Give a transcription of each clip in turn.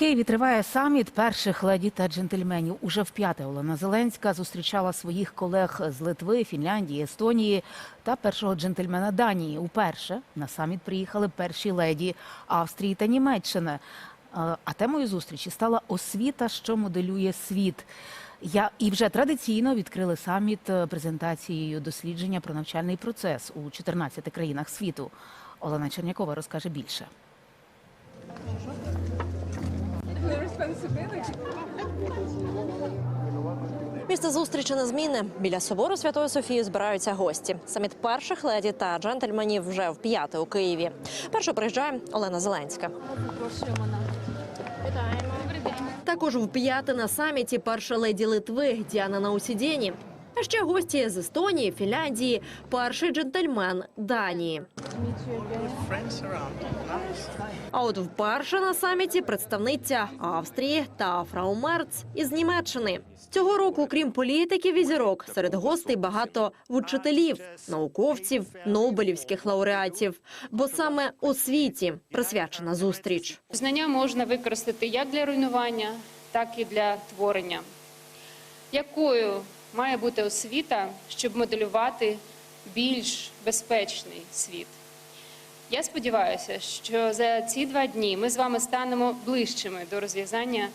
Києві триває саміт перших леді та джентльменів. Уже вп'яте Олена Зеленська зустрічала своїх колег з Литви, Фінляндії, Естонії та першого джентльмена Данії. Уперше на саміт приїхали перші леді Австрії та Німеччини. А темою зустрічі стала освіта, що моделює світ. Я і вже традиційно відкрили саміт е, презентацією дослідження про навчальний процес у 14 країнах світу. Олена Чернякова розкаже більше. Місце зустрічі на зміни біля собору Святої Софії збираються гості. Саміт перших леді та джентльменів вже в п'яте у Києві. Перша приїжджає Олена Зеленська. Також в п'яте на саміті перша леді Литви Діана Наусідєні. А ще гості з Естонії, Фінляндії, перший джентльмен Данії. А от вперше на саміті представниця Австрії та Фрау Мерц із Німеччини. Цього року, крім політиків і зірок, серед гостей багато вчителів, науковців, нобелівських лауреатів. Бо саме освіті присвячена зустріч. Знання можна використати як для руйнування, так і для творення. Якою має бути освіта, щоб моделювати більш безпечний світ? Я сподіваюся, що за ці два дні ми з вами станемо ближчими до розв'язання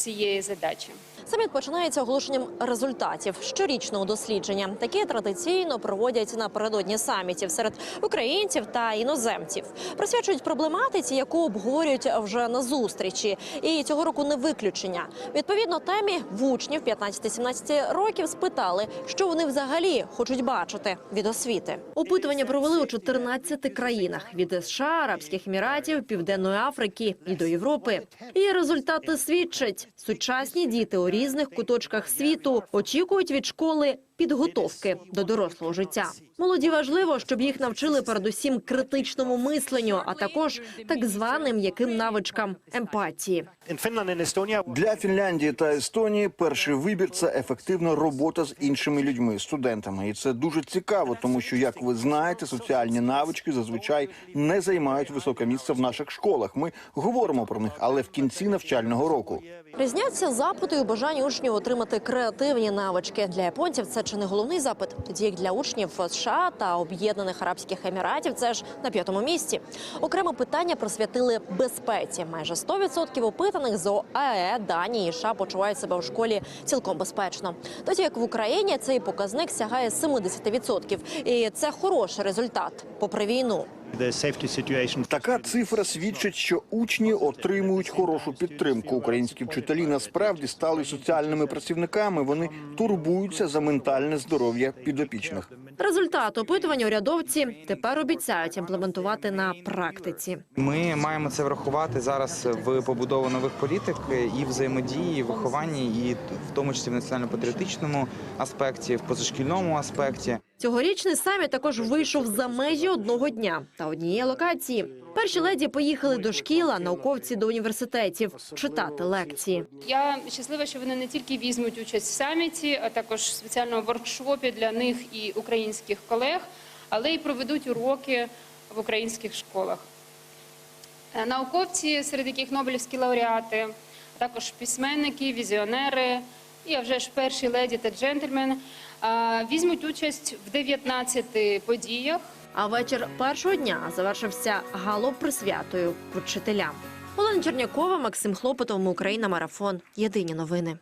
цієї задачі. Саміт починається оголошенням результатів щорічного дослідження. Такі традиційно проводять напередодні самітів серед українців та іноземців. Присвячують проблематиці, яку обговорюють вже на зустрічі. І цього року не виключення. Відповідно темі в учнів 15-17 років спитали, що вони взагалі хочуть бачити від освіти. Опитування провели у 14 країнах від США, Арабських Еміратів, Південної Африки і до Європи. І результати свідчать: сучасні діти у різних куточках світу очікують від школи підготовки до дорослого життя. Молоді важливо, щоб їх навчили передусім критичному мисленню, а також так званим яким навичкам емпатії. Для Фінляндії та Естонії перший вибір це ефективна робота з іншими людьми, студентами, і це дуже цікаво, тому що, як ви знаєте, соціальні навички зазвичай не займають високе місце в наших школах. Ми говоримо про них, але в кінці навчального року. Різняться запити і бажання учнів отримати креативні навички. Для японців це чи не головний запит, тоді як для учнів США та Об'єднаних Арабських Еміратів це ж на п'ятому місці. Окреме питання присвятили безпеці. Майже 100% опитаних з ОАЕ, Данії і США почувають себе в школі цілком безпечно. Тоді як в Україні цей показник сягає 70%. І це хороший результат, попри війну. The safety situation Така цифра свідчить, що учні отримують хорошу підтримку. Українські вчителі насправді стали соціальними працівниками. Вони турбуються за ментальне здоров'я підопічних. Результат опитування урядовці тепер обіцяють імплементувати на практиці. Ми маємо це врахувати зараз в побудову нових політик і взаємодії, і вихованні, і в тому числі в національно-патріотичному аспекті, в позашкільному аспекті. Цьогорічний саміт також вийшов за межі одного дня та однієї локації. Перші леді поїхали до шкіл, а науковці до університетів читати лекції. Я щаслива, що вони не тільки візьмуть участь в саміті, а також в спеціальному воркшопі для них і українських колег, але й проведуть уроки в українських школах. Е, Науковці, серед яких Нобелівські лауреати, також письменники, візіонери а вже ж перші леді та джентльмен е, візьмуть участь в 19 подіях. А вечір першого дня завершився галоп присвятою вчителям. Олена Чернякова, Максим Хлопотов, Україна, марафон. Єдині новини.